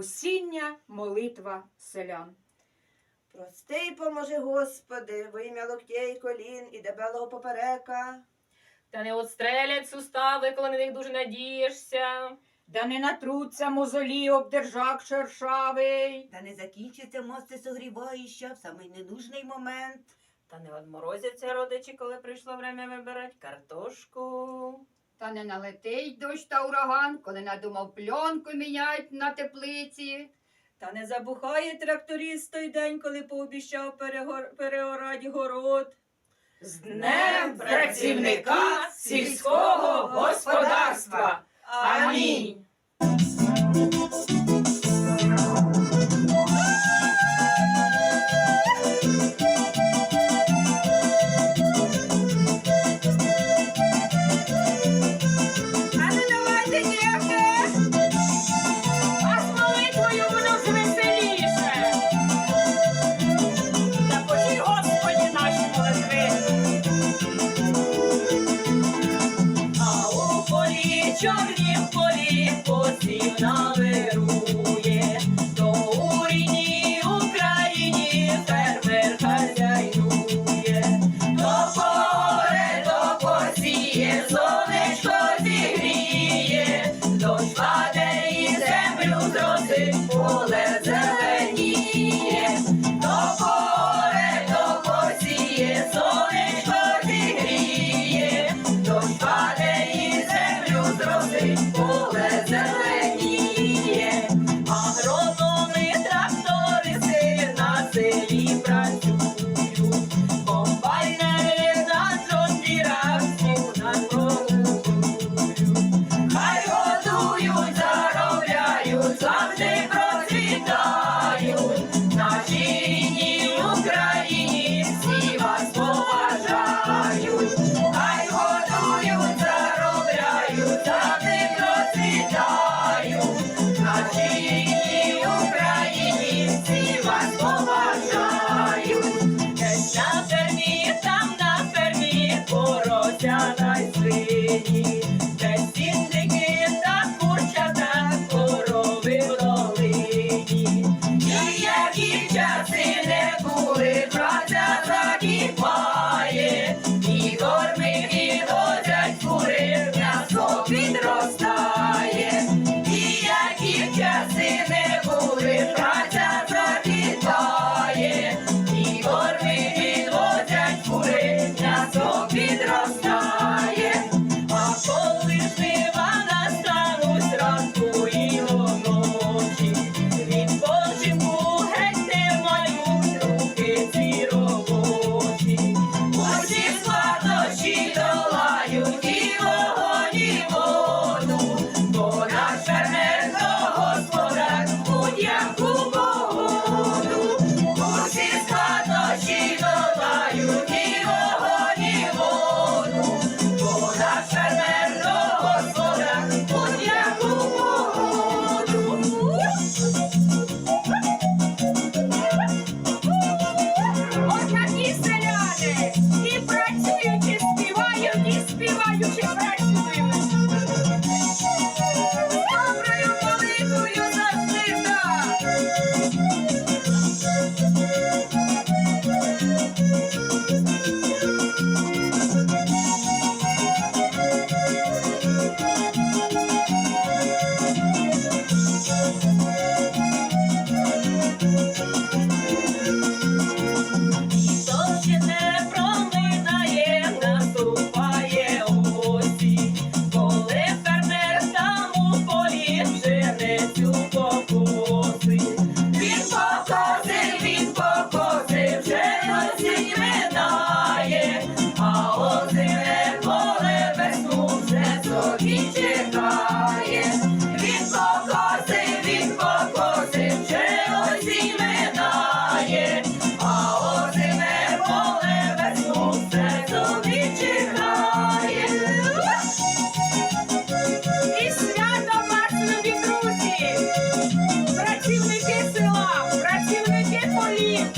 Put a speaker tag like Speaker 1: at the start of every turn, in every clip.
Speaker 1: осіння молитва селян.
Speaker 2: Прости й поможи, Господи, во ім'я локтєй, колін і дебелого поперека.
Speaker 3: Та не отстрелять сустави, коли на них дуже надієшся.
Speaker 1: Да не натруться мозолі об держак шершавий.
Speaker 2: Та не закінчиться мости согріваюча в самий ненужний момент.
Speaker 3: Та не одморозяться родичі, коли прийшло время вибирать картошку.
Speaker 4: Та не налетить дощ та ураган, коли надумав пленку мінять на теплиці.
Speaker 5: Та не забухає тракторіст той день, коли пообіщав перегор... переорати город.
Speaker 1: З
Speaker 5: днем
Speaker 1: працівника сільського господарства. Амінь.
Speaker 3: Yeah. співаючи працюємо.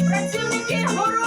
Speaker 3: працівники гору.